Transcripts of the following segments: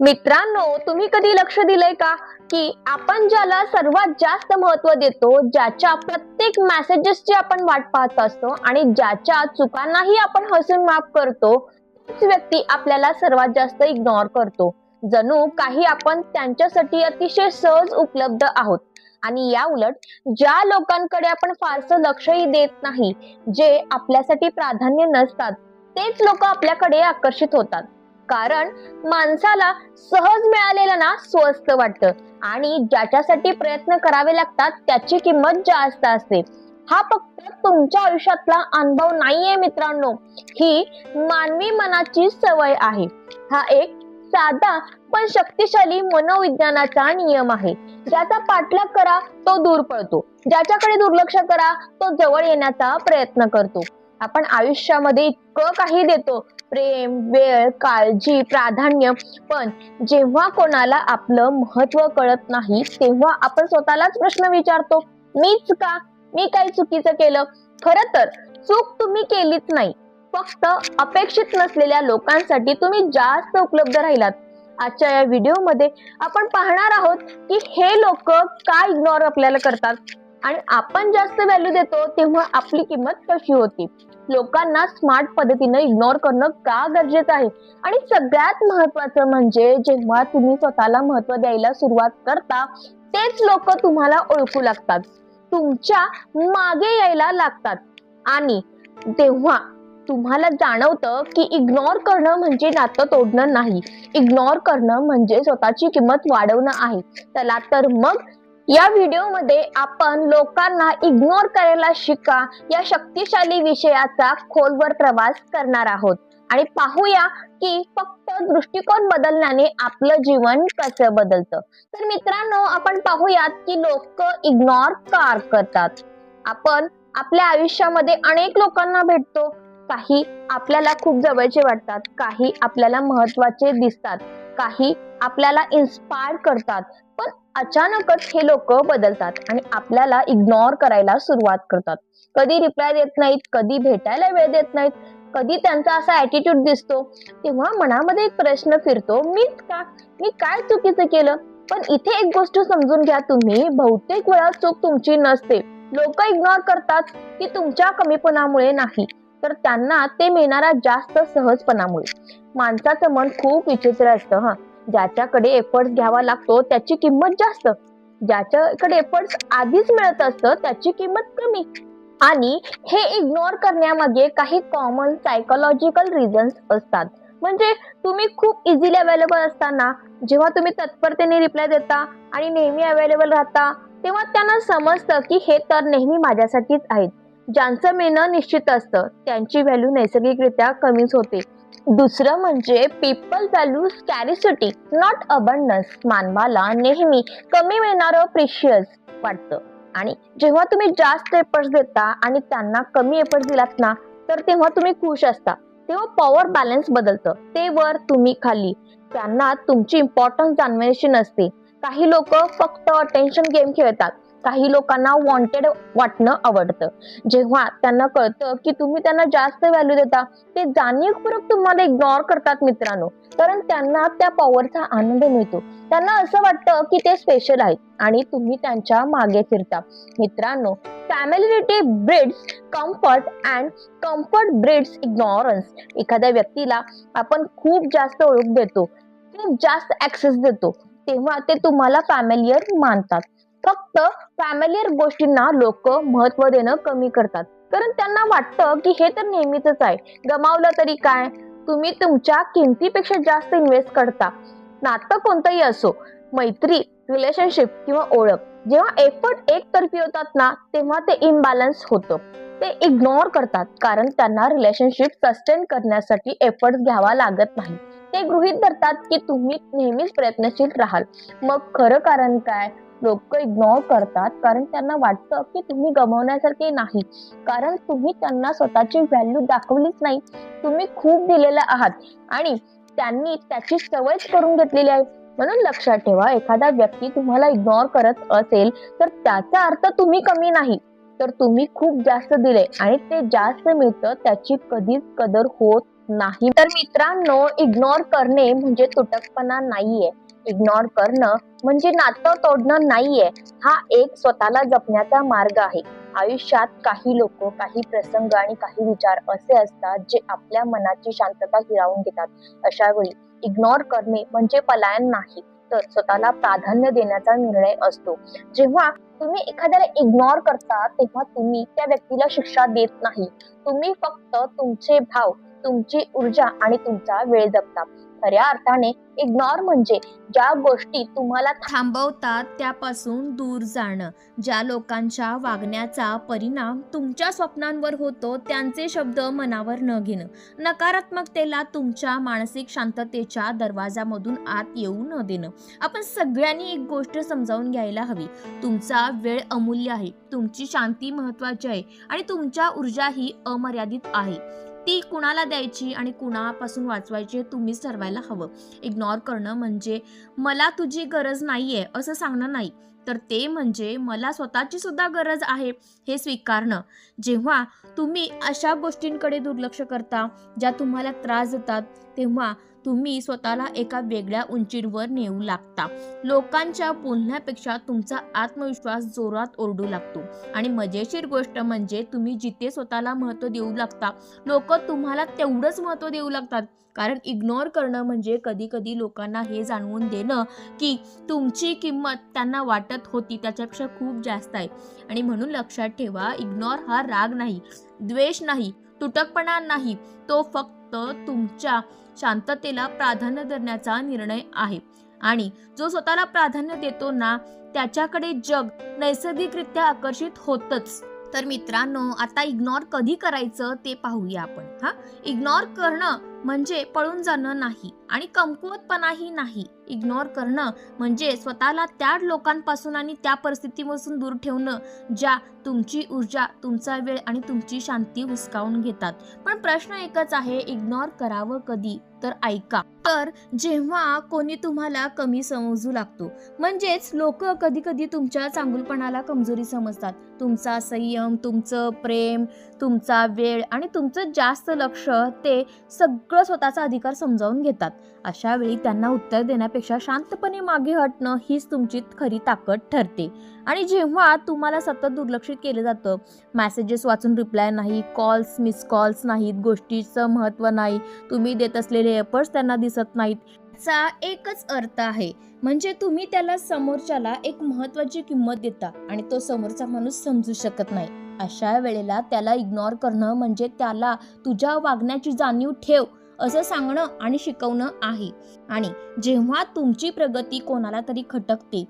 मित्रांनो तुम्ही कधी लक्ष दिलंय का की आपण ज्याला सर्वात जास्त महत्त्व देतो ज्याच्या प्रत्येक मेसेजेसची आपण वाट पाहत असतो आणि ज्याच्या चुकांनाही आपण हसून माफ करतो तीच व्यक्ती आपल्याला सर्वात जास्त इग्नोर करतो. जणू काही आपण त्यांच्यासाठी अतिशय सहज उपलब्ध आहोत. आणि या उलट ज्या लोकांकडे आपण फारसं लक्षही देत नाही जे आपल्यासाठी प्राधान्य नसतात तेच लोक आपल्याकडे आकर्षित होतात. कारण माणसाला सहज मिळालेलं ना स्वस्त वाटतं. आणि ज्याच्यासाठी प्रयत्न करावे लागतात त्याची किंमत जास्त असते. हा फक्त तुमच्या आयुष्यातला अनुभव नाहीये मित्रांनो. ही मानवी मनाची सवय आहे. हा एक साधा पण शक्तिशाली मनोविज्ञानाचा नियम आहे. ज्याचा पाठलाग करा तो दूर पळतो ज्याच्याकडे दुर्लक्ष करा तो जवळ येण्याचा प्रयत्न करतो. आपण आयुष्यामध्ये इतकं काही देतो प्रेम वेळ काळजी प्राधान्य. पण जेव्हा कोणाला आपलं महत्त्व कळत नाही तेव्हा आपण स्वतःलाच प्रश्न विचारतो मीच का? मी काही चुकीचं केलं? खर तर चूक तुम्ही केलीच नाही. फक्त अपेक्षित नसलेल्या लोकांसाठी तुम्ही जास्त उपलब्ध राहिलात. आजच्या या व्हिडिओमध्ये आपण पाहणार आहोत की हे लोक का इग्नोर आपल्याला करतात. आणि आपण जास्त व्हॅल्यू देतो तेव्हा आपली किंमत कशी होती? लोकांना स्मार्ट पद्धतीनं इग्नोर करणं का गरजेचं आहे? आणि सगळ्यात महत्वाचं म्हणजे जेव्हा तुम्ही स्वतःला महत्त्व द्यायला सुरुवात करता तेच लोक तुम्हाला ओळखू लागतात. तुमच्या मागे यायला लागतात. आणि तेव्हा तुम्हाला जाणवतं की इग्नोर करणं म्हणजे नातं तोडणं नाही. इग्नोर करणं म्हणजे स्वतःची किंमत वाढवणं आहे. चला तर मग या व्हिडिओमध्ये आपण लोकांना इग्नोर करायला शिका या शक्तिशाली विषयाचा खोलवर प्रवास करणार आहोत. आणि पाहूया की फक्त दृष्टिकोन बदलण्याने आपलं जीवन कसं बदलतं. तर मित्रांनो आपण पाहूयात की लोक इग्नोर का करतात? आपण आपल्या आयुष्यामध्ये अनेक लोकांना भेटतो. काही आपल्याला खूप जवळचे वाटतात. काही आपल्याला महत्त्वाचे दिसतात. काही आपल्याला इन्स्पायर करतात. अचानकच हे लोक बदलतात आणि आपल्याला इग्नोर करायला सुरुवात करतात. कधी रिप्लाय देत नाहीत कधी भेटायला वेळ देत नाहीत कधी त्यांचा असा ऍटिट्यूड दिसतो. तेव्हा मनामध्ये एक प्रश्न फिरतो मीच का मी काय चुकीचं केलं? पण इथे एक गोष्ट समजून घ्या तुम्ही बहुतेक वेळा चूक तुमची नसते. लोक इग्नोर करतात की तुमच्या कमीपणामुळे नाही. तर त्यांना ते मिळणारा जास्त सहजपणामुळे. माणसाचं मन खूप विचित्र असतं हा. ज्याच्याकडे एफर्ट्स घ्यावा लागतो त्याची किंमत जास्त. ज्याच्याकडे एफर्ट्स आधीच मिळत असतं त्याची किंमत कमी. आणि हे इग्नोर करण्यामध्ये काही कॉमन सायकोलॉजिकल रिझन्स असतात. म्हणजे तुम्ही खूप इझिली अवेलेबल असताना जेव्हा तुम्ही तत्परतेने रिप्लाय देता आणि नेहमी अवेलेबल राहता तेव्हा त्यांना समजतं की हे तर नेहमी माझ्यासाठीच आहेत. ज्यांचं मिळणं निश्चित असतं त्यांची व्हॅल्यू नैसर्गिकरित्या कमीच होते. दुसरं म्हणजे people value scarcity not abundance मानवाला नेहमी कमी मिळणारं प्रिशियस वाटतं. आणि जेव्हा तुम्ही जास्त एफर्ट्स देता आणि त्यांना कमी एफर्ट्स दिलात ना तर तेव्हा तुम्ही खुश असता. तेव्हा पॉवर बॅलन्स बदलतं. ते वर तुम्ही खाली. त्यांना तुमची इम्पॉर्टन्स जाणवायची नसते. काही लोक फक्त अटेन्शन गेम खेळतात. काही लोकांना वॉन्टेड वाटणं आवडतं. जेव्हा त्यांना कळतं की तुम्ही त्यांना जास्त व्हॅल्यू देता ते जाणीवपूर्वक तुम्हाला इग्नोर करतात मित्रांनो. कारण त्यांना त्या पॉवरचा आनंद मिळतो. त्यांना असं वाटतं की ते स्पेशल आहेत आणि तुम्ही त्यांच्या मागे फिरता. मित्रांनो familiarity breeds comfort and comfort breeds ignorance एखाद्या व्यक्तीला आपण खूप जास्त ओळख देतो खूप जास्त ऍक्सेस देतो तेव्हा ते तुम्हाला फॅमिलियर मानतात. फक्त फॅमिलीयर गोष्टींना लोक महत्त्व देणं कमी करतात. कारण त्यांना वाटतं की हे तर नेहमीच आहे. गमावलं तरी काय? तुम्ही तुमच्या किमतीपेक्षा जास्त इन्व्हेस्ट करता. नातं कोणतंही असो मैत्री रिलेशनशिप किंवा ओळख जेव्हा एफर्ट एकतर्फी होतात ना तेव्हा ते इम्बॅलन्स होतं. ते इग्नोर करतात कारण त्यांना रिलेशनशिप सस्टेन करण्यासाठी एफर्ट घ्यावा लागत नाही. ते गृहित धरतात की तुम्ही नेहमीच प्रयत्नशील राहाल. मग खरं कारण काय? लोक इग्नोर करतात कारण त्यांना वाटतं की तुम्ही गमवण्यासारखे नाही. कारण तुम्ही त्यांना स्वतःची व्हॅल्यू दाखवलीच नाही. तुम्ही खूप दिलेला आहात. आणि त्यांनी त्याची सवयच करून घेतलेली आहे. म्हणून लक्षात ठेवा एखादा व्यक्ती तुम्हाला इग्नोर करत असेल तर त्याचा अर्थ तुम्ही कमी नाही. तर तुम्ही खूप जास्त दिले आणि ते जास्त मिळतं त्याची कधीच कदर होत नाही. तर मित्रांनो इग्नोर करणे म्हणजे तुटकपणा नाहीये. इग्नोर करणं म्हणजे नातं तोडणं नाहीये. हा एक स्वतःला जपण्याचा मार्ग आहे. आयुष्यात काही लोक काही प्रसंग आणि काही विचार असे असतात जे आपल्या मनाची शांतता हिरावून घेतात. अशा वेळी इग्नोर करणे म्हणजे पलायन नाही तर स्वतःला प्राधान्य देण्याचा निर्णय असतो. जेव्हा तुम्ही एखाद्याला इग्नोर करता तेव्हा तुम्ही त्या व्यक्तीला शिक्षा देत नाही. तुम्ही फक्त तुमचे भाव तुमची ऊर्जा आणि तुमचा वेळ जपता. खऱ्या अर्थाने इग्नोर म्हणजे ज्या गोष्टी तुम्हाला थांबवतात त्यापासून दूर जाणं. ज्या लोकांच्या वागण्याचा परिणाम तुमच्या स्वप्नांवर होतो त्यांचे शब्द मनावर न घेणं. नकारात्मकतेला तुमच्या मानसिक शांततेच्या दरवाजामधून आत येऊ न देणं. आपण सगळ्यांनी एक गोष्ट समजावून घ्यायला हवी. तुमचा वेळ अमूल्य आहे. तुमची शांती महत्वाची आहे. आणि तुमच्या ऊर्जा ही अमर्यादित आहे. ती कुणाला द्यायची आणि कुणापासून वाचवायची हे तुम्हीच ठरवायला हवं. इग्नोर करणं म्हणजे मला तुझी गरज नाहीये असं सांगणं नाही. तर ते म्हणजे मला स्वतःची सुद्धा गरज आहे हे स्वीकारणं. जेव्हा तुम्ही अशा गोष्टींकडे दुर्लक्ष करता ज्या तुम्हाला त्रास देतात तेव्हा तुम्ही स्वतःला एका वेगळ्या उंचीवर नेऊ लागता. लोकांच्या बोलण्यापेक्षा तुमचा आत्मविश्वास जोरात ओरडू लागतो. आणि मजेशीर गोष्ट म्हणजे तुम्ही जिथे स्वतःला महत्त्व देऊ लागता लोक तुम्हाला तेवढंच महत्त्व देऊ लागतात. कारण इग्नोर करणं म्हणजे कधी कधी लोकांना हे जाणवून देणं की तुमची किंमत त्यांना वाटत होती त्याच्यापेक्षा खूप जास्त आहे. आणि म्हणून लक्षात ठेवा इग्नोर हा राग नाही द्वेष नाही तुटकपणा नाही. तो फक्त तुमच्या शांततेला प्राधान्य देण्याचा निर्णय आहे. आणि जो स्वतःला प्राधान्य देतो ना त्याच्याकडे जग नैसर्गिकरित्या आकर्षित होतच. तर मित्रांनो आता इग्नोर कधी करायचं ते पाहूया आपण. हा? इग्नोर करणं म्हणजे पळून जाणं नाही आणि कमकुवतपणाही नाही. इग्नोर करणं म्हणजे स्वतःला त्या लोकांपासून आणि त्या परिस्थितीपासून दूर ठेवणं ज्या तुमची ऊर्जा तुमचा वेळ आणि तुमची शांती हुसकावून घेतात. पण प्रश्न एकच आहे इग्नोर करावं कधी? तर ऐका. तर जेव्हा कोणी तुम्हाला कमी समजू लागतो म्हणजेच लोक कधी कधी तुमच्या चांगुलपणाला कमजोरी समजतात. तुमचा संयम तुमचं प्रेम तुमचा वेळ आणि तुमचं जास्त लक्ष ते सग पुष्कळ स्वतःचा अधिकार समजावून घेतात. अशा वेळी त्यांना उत्तर देण्यापेक्षा शांतपणे मागे हटणं हीच तुमची खरी ताकद ठरते. आणि जेव्हा तुम्हाला सतत दुर्लक्षित केलं जातं मॅसेजेस वाचून रिप्लाय नाही कॉल्स मिस कॉल्स नाहीत गोष्टीचं महत्त्व नाही तुम्ही देत असलेले एफर्ट्स त्यांना दिसत नाहीत चा एकच अर्थ आहे. म्हणजे तुम्ही त्याला समोरच्याला एक महत्त्वाची किंमत देता आणि तो समोरचा माणूस समजू शकत नाही. अशा वेळेला त्याला इग्नोर करणं म्हणजे त्याला तुझ्या वागण्याची जाणीव ठेव. असं सांगणं आणि शिकवणं आहे. आणि जेव्हा तुमची प्रगती कोणाला तरी खटकते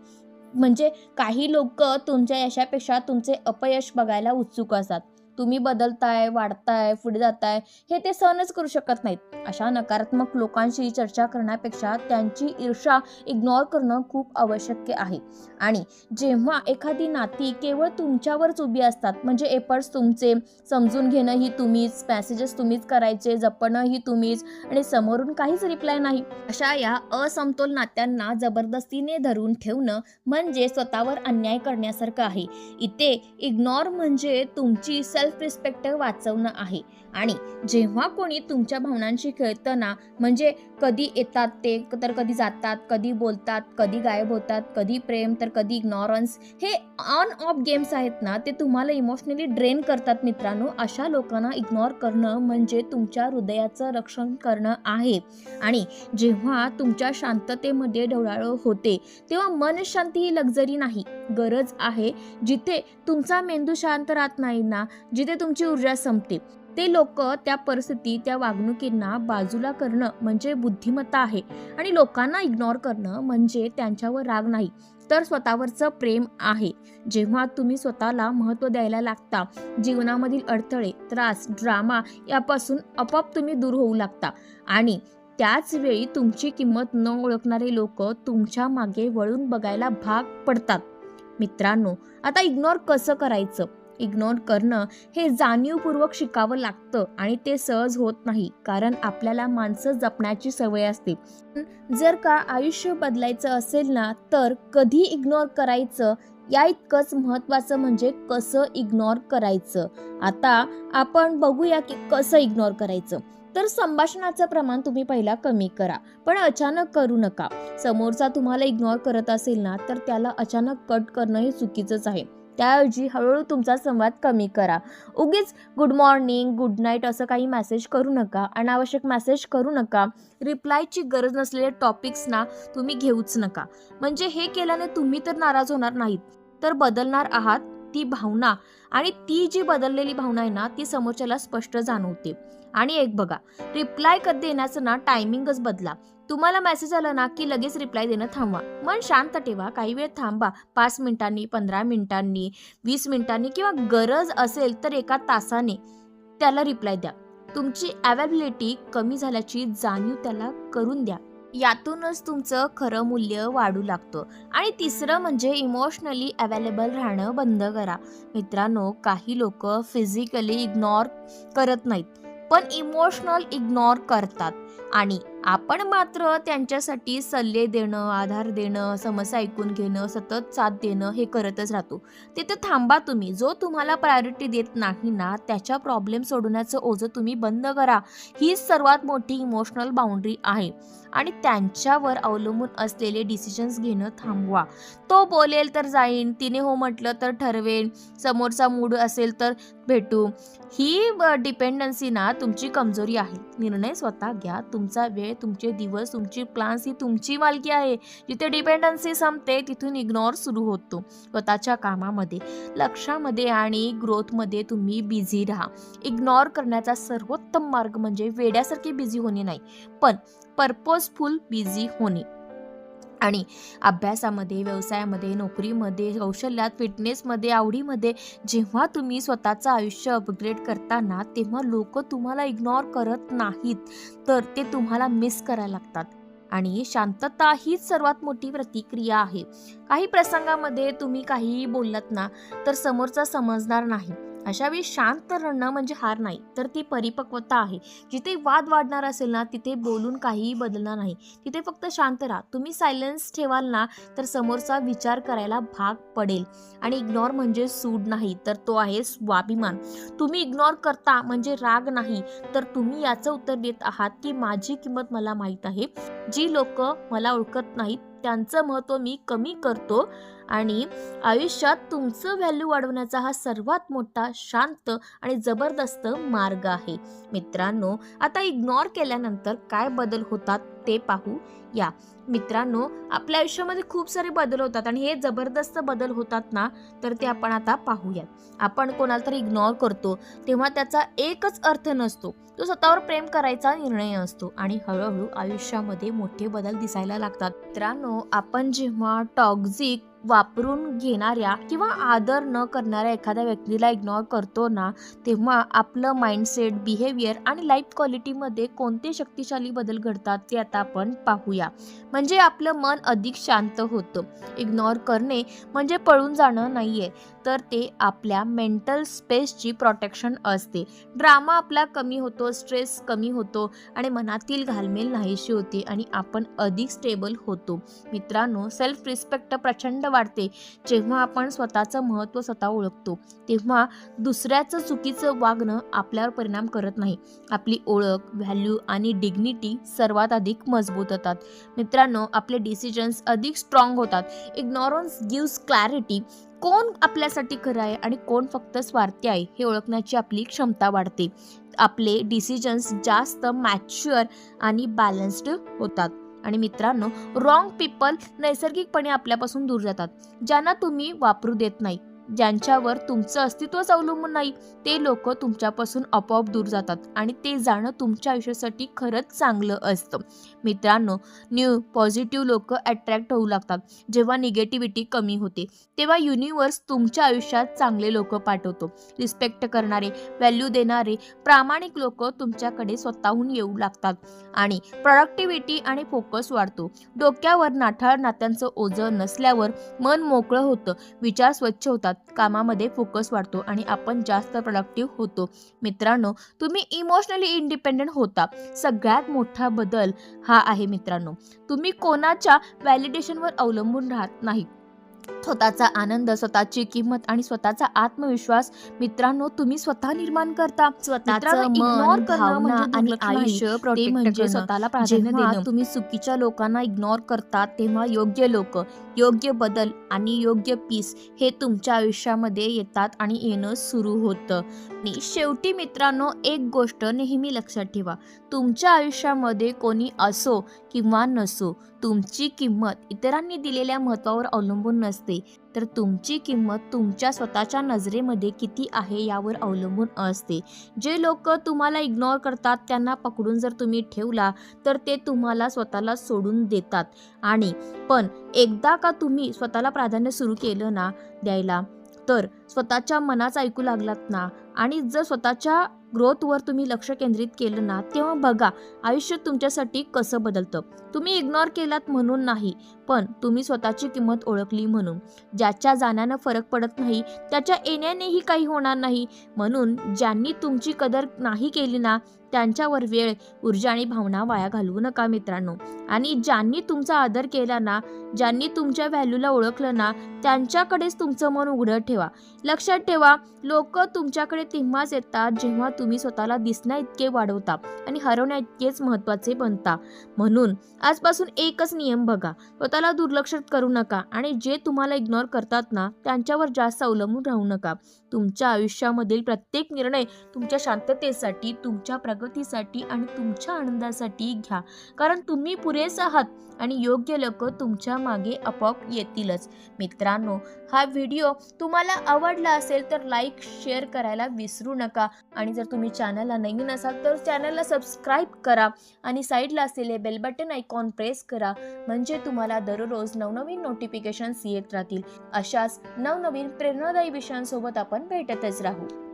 म्हणजे काही लोक तुमच्या यशापेक्षा तुमचे अपयश बघायला उत्सुक असतात. तुम्ही बदलताय वाढताय पुढे जाताय हे ते सहनच करू शकत नाहीत. अशा नकारात्मक लोकांशी चर्चा करण्यापेक्षा त्यांची ईर्षा इग्नोर करणं खूप आवश्यक आहे. आणि जेव्हा एखादी नाती केवळ तुमच्यावरच उभी असतात म्हणजे एफर्ट्स तुमचे समजून घेणं ही तुम्हीच मॅसेजेस तुम्हीच करायचे जपणं ही तुम्हीच आणि समोरून काहीच रिप्लाय नाही अशा या असमतोल नात्यांना जबरदस्तीने धरून ठेवणं म्हणजे स्वतःवर अन्याय करण्यासारखं आहे. इथे इग्नोर म्हणजे तुमची सेल्फ रिस्पेक्ट वाचवणं आहे. आणि जेव्हा कोणी तुमच्या भावनांशी खेळताना म्हणजे कधी येतात ते तर कधी जातात कधी बोलतात कधी गायब होतात कधी प्रेम तर कधी इग्नॉरन्स हे ऑन ऑफ गेम्स आहेत ना ते तुम्हाला इमोशनली ड्रेन करतात मित्रांनो. अशा लोकांना इग्नोर करणं म्हणजे तुमच्या हृदयाचं रक्षण करणं आहे. आणि जेव्हा तुमच्या शांततेमध्ये ढवळाळ होते तेव्हा मनशांती ही लक्झरी नाही. गरज आहे जिथे तुमचा मेंदू शांत राहत नाही ना जिथे तुमची ऊर्जा संपते. ते लोक त्या परिस्थिती त्या वागणुकींना बाजूला करणं म्हणजे बुद्धिमत्ता आहे. आणि लोकांना इग्नोर करणं म्हणजे त्यांच्यावर राग नाही. तर स्वतःवरचं प्रेम आहे. जेव्हा तुम्ही स्वतःला महत्त्व द्यायला लागता जीवनामधील अडथळे त्रास ड्रामा यापासून आपोआप तुम्ही दूर होऊ लागता. आणि त्याच वेळी तुमची किंमत न ओळखणारे लोक तुमच्या मागे वळून बघायला भाग पडतात. मित्रांनो आता इग्नोर कसं करायचं? इग्नोर करणं हे जाणीवपूर्वक शिकावं लागतं आणि ते सहज होत नाही कारण आपल्याला माणसं जपण्याची सवय असते. जर का आयुष्य बदलायचं असेल ना तर कधी इग्नोर करायचं? या इतकंच महत्त्वाचं म्हणजे कसं इग्नोर करायचं? आता आपण बघूया की कसं इग्नोर करायचं. तर संभाषणाचं प्रमाण तुम्ही पहिला कमी करा पण अचानक करू नका. समोरचा तुम्हाला इग्नोर करत असेल ना तर त्याला अचानक कट करणं हे चुकीचंच आहे. त्याऐवजी हळूहळू तुमचा संवाद कमी करा. उगीच गुड मॉर्निंग गुड नाईट असं काही मेसेज करू नका. अनावश्यक मेसेज करू नका. रिप्लायची गरज नसलेले टॉपिक्सना तुम्ही घेऊच नका. म्हणजे हे केल्याने तुम्ही तर नाराज होणार नाहीत. तर बदलणार आहात ती भावना. आणि ती जी बदललेली भावना आहे ना ती समोरच्याला स्पष्ट जाणवते. आणि एक बघा रिप्लाय कधी देण्याचं ना टायमिंगच बदला. तुम्हाला मेसेज आला ना की लगेच रिप्लाय देणं थांबवा. मन शांत ठेवा काही वेळ थांबा. पाच मिनिटांनी पंधरा मिनिटांनी वीस मिनिटांनी किंवा गरज असेल तर एका तासाने त्याला रिप्लाय द्या. तुमची अवेबिलिटी कमी झाल्याची जाणीव त्याला करून द्या. यातूनच तुमचं खरं मूल्य वाढू लागतं. आणि तिसरं म्हणजे इमोशनली अवेलेबल राहणं बंद करा. मित्रांनो काही लोक फिजिकली इग्नोर करत नाहीत. पण इमोशनल इग्नोर करतात. आणि आपण मात्र त्यांच्यासाठी सल्ले देणं आधार देणं समस्या ऐकून घेणं सतत साथ देणं हे करतच राहतो. तिथे थांबा तुम्ही. जो तुम्हाला प्रायोरिटी देत नाही ना त्याच्या प्रॉब्लेम सोडवण्याचं ओझं तुम्ही बंद करा. हीच सर्वात मोठी इमोशनल बाउंड्री आहे. आणि त्यांच्यावर अवलंबून असलेले डिसिजन्स घेणं थांबवा. तो बोलेल तर जाईन तिने हो म्हटलं तर ठरवेन समोरचा मूड असेल तर भेटू. ही डिपेंडन्सी ना तुमची कमजोरी आहे. निर्णय स्वतः घ्या. तुमचा वेळ तुमचे दिवस तुमची प्लान्स ही तुमची मालकी आहे. जिथे डिपेंडन्सी संपते तिथून इग्नोर सुरू होतो. स्वतःच्या कामामध्ये लक्षामध्ये आणि ग्रोथमध्ये तुम्ही बिझी राहा. इग्नोर करण्याचा सर्वोत्तम मार्ग म्हणजे वेड्यासारखी बिझी होणे नाही. पण पर्पजफुल बिझी होणे. आणि अभ्यासामध्ये व्यवसायामध्ये नोकरीमध्ये कौशल्यात फिटनेसमध्ये आवडीमध्ये जेव्हा तुम्ही स्वतःचं आयुष्य अपग्रेड करताना तेव्हा लोक तुम्हाला इग्नोर करत नाहीत. तर ते तुम्हाला मिस करायला लागतात. आणि शांतता हीच सर्वात मोठी प्रतिक्रिया आहे. काही प्रसंगामध्ये तुम्ही काहीही बोललात ना तर समोरचा समजणार नाही. अशा वेळी शांत राहणं म्हणजे हार नाही तर ती परिपक्वता आहे. जिथे वाद वाढणार असेल ना तिथे बोलून काहीही बदलणार नाही. तिथे फक्त शांत राहा. तुम्ही सायलेन्स ठेवाल ना तर समोरचा विचार करायला भाग पडेल. आणि इग्नोर म्हणजे सूड नाही तर तो आहे स्वाभिमान. तुम्ही इग्नोर करता म्हणजे राग नाही तर तुम्ही याचं उत्तर देत आहात की माझी किंमत मला माहीत आहे. जी लोक मला ओळखत नाहीत त्यांचं महत्त्व मी कमी करतो. आणि आयुष्यात तुमचं व्हॅल्यू वाढवण्याचा हा सर्वात मोठा शांत आणि जबरदस्त मार्ग आहे. मित्रांनो आता इग्नोर केल्यानंतर काय बदल होतात ते पाहू या. मित्रांनो आपल्या आयुष्यामध्ये खूप सारे बदल होतात आणि हे जबरदस्त बदल होतात ना तर ते आपण आता पाहूयात. आपण कोणाला तरी इग्नोर करतो तेव्हा त्याचा एकच अर्थ नसतो. तो स्वतःवर प्रेम करायचा निर्णय असतो आणि हळूहळू आयुष्यामध्ये मोठे बदल दिसायला लागतात. मित्रांनो आपण जेव्हा टॉक्झिक वापरून घेणाऱ्या किंवा आदर न करणाऱ्या एखाद्या व्यक्तीला इग्नोर करतो ना तेव्हा आपलं माइंडसेट बिहेवियर आणि लाईफ क्वालिटीमध्ये कोणते शक्तिशाली बदल घडतात ते आता आपण पाहूया. म्हणजे आपलं मन अधिक शांत होतं. इग्नोर करणे म्हणजे पळून जाणं नाही आहे तर ते आपल्या मेंटल स्पेसची प्रोटेक्शन असते. ड्रामा आपला कमी होतो स्ट्रेस कमी होतो आणि मनातील घालमेल नाहीशी होते आणि आपण अधिक स्टेबल होतो. मित्रांनो सेल्फ रिस्पेक्ट प्रचंड वाढते. जेव्हा आपण स्वतःचं महत्त्व स्वतः ओळखतो तेव्हा दुसऱ्याचं चुकीचं वागणं आपल्यावर परिणाम करत नाही. आपली ओळख व्हॅल्यू आणि डिग्निटी सर्वात अधिक मजबूत होतात. मित्रांनो आपले डिसिजन्स अधिक स्ट्रॉंग होतात. इग्नॉरन्स गिव्स क्लॅरिटी कोण आपल्यासाठी खरं आहे आणि कोण फक्त स्वार्थी आहे हे ओळखण्याची आपली क्षमता वाढते. आपले डिसिजन्स जास्त मॅच्युअर आणि बॅलन्स्ड होतात. आणि मित्रांनो रॉंग पीपल नैसर्गिकपणे आपल्यापासून दूर जातात ज्यांना तुम्ही वापरू देत नाही. ज्यांच्यावर तुमचं अस्तित्वच अवलंबून नाही ते लोक तुमच्यापासून आपोआप दूर जातात आणि ते जाणं तुमच्या आयुष्यासाठी खरंच चांगलं असतं. मित्रांनो न्यू पॉझिटिव्ह लोक अट्रॅक्ट होऊ लागतात. जेव्हा निगेटिव्हिटी कमी होते तेव्हा युनिवर्स तुमच्या आयुष्यात चांगले लोक पाठवतो. रिस्पेक्ट करणारे व्हॅल्यू देणारे प्रामाणिक लोक तुमच्याकडे स्वतःहून येऊ लागतात आणि प्रोडक्टिव्हिटी आणि फोकस वाढतो. डोक्यावर नाठाळ नात्यांचं ओझं नसल्यावर मन मोकळं होतं विचार स्वच्छ होतात. कामामध्ये फोकस वाढतो आणि आपण जास्त प्रोडक्टिव्ह होतो. मित्रांनो तुम्ही इमोशनली इंडिपेंडेंट होता. सगळ्यात मोठा बदल हा आहे मित्रांनो. तुम्ही कोणाच्या व्हॅलिडेशनवर अवलंबून राहत नाही. स्वतःचा आनंद स्वतःची किंमत आणि स्वतःचा आत्मविश्वास मित्रांनो तुम्ही स्वतः निर्माण करता. म्हणजे आणि. आयुष्य म्हणजे. स्वतःला प्राधान्य देणं. तुम्ही चुकीच्या लोकांना इग्नोर करता तेव्हा योग्य लोक योग्य बदल आणि योग्य पीस हे तुमच्या आयुष्यामध्ये येतात आणि येणं सुरू होतं. आणि शेवटी मित्रांनो एक गोष्ट नेहमी लक्षात ठेवा. तुमच्या आयुष्यामध्ये कोणी असो किंवा नसो तुमची किंमत इतरांनी दिलेल्या महत्त्वावर अवलंबून नसते. तर तुमची किंमत तुमच्या स्वतःच्या नजरेमध्ये किती आहे यावर अवलंबून असते. जे लोक तुम्हाला इग्नोर करतात त्यांना पकडून जर तुम्ही ठेवला तर ते तुम्हाला स्वतःला सोडून देतात. आणि पण एकदा का तुम्ही स्वतःला प्राधान्य सुरू केलं ना द्यायला तर स्वतःच्या मनाचं ऐकू लागलात ना. आणि जर स्वतःच्या ग्रोथवर तुम्ही लक्ष केंद्रित केलं ना तेव्हा बघा आयुष्य तुमच्यासाठी कसं बदलतं. तुम्ही इग्नोर केलात म्हणून नाही पण तुम्ही स्वतःची किंमत ओळखली म्हणून. ज्याच्या जाण्यानं फरक पडत नाही त्याच्या येण्यानेही काही होणार नाही. म्हणून ज्यांनी तुमची कदर नाही केली ना त्यांच्यावर वेळ ऊर्जा आणि भावना वाया घालवू नका मित्रांनो. आणि ज्यांनी तुमचा आदर केला ना ज्यांनी तुमच्या व्हॅल्यूला ओळखलं ना त्यांच्याकडेच तुमचं मन उघडं ठेवा. लक्षात ठेवा लोक तुमच्याकडे तेव्हाच येतात जेव्हा तुम्ही स्वतःला दिसण्या इतके वाढवता आणि हरवण्या इतकेच महत्त्वाचे बनता. म्हणून आजपासून एकच नियम बघा. स्वतःला दुर्लक्षित करू नका आणि जे तुम्हाला इग्नोर करतात ना त्यांच्यावर जास्त अवलंबून राहू नका. तुमच्या आयुष्यामधील प्रत्येक निर्णय तुमच्या शांततेसाठी तुमच्या प्रगतीसाठी आणि तुमच्या आनंदासाठी घ्या. कारण तुम्ही पुरेसे आहात आणि योग्य लोक तुमच्या मागे आपोआप येतीलच. मित्रांनो हा व्हिडिओ तुम्हाला आवडला असेल तर लाईक शेअर करायला विसरू नका. आणि जर तुम्ही चॅनलला नवीन असाल तर चॅनलला सबस्क्राईब करा आणि साईडला असलेले बेल बटन आयकॉन प्रेस करा. म्हणजे तुम्हाला दररोज नवनवीन नोटिफिकेशन्स येत राहतील. अशाच नवनवीन प्रेरणादायी विषयांसोबत आपण भेटतच राहू.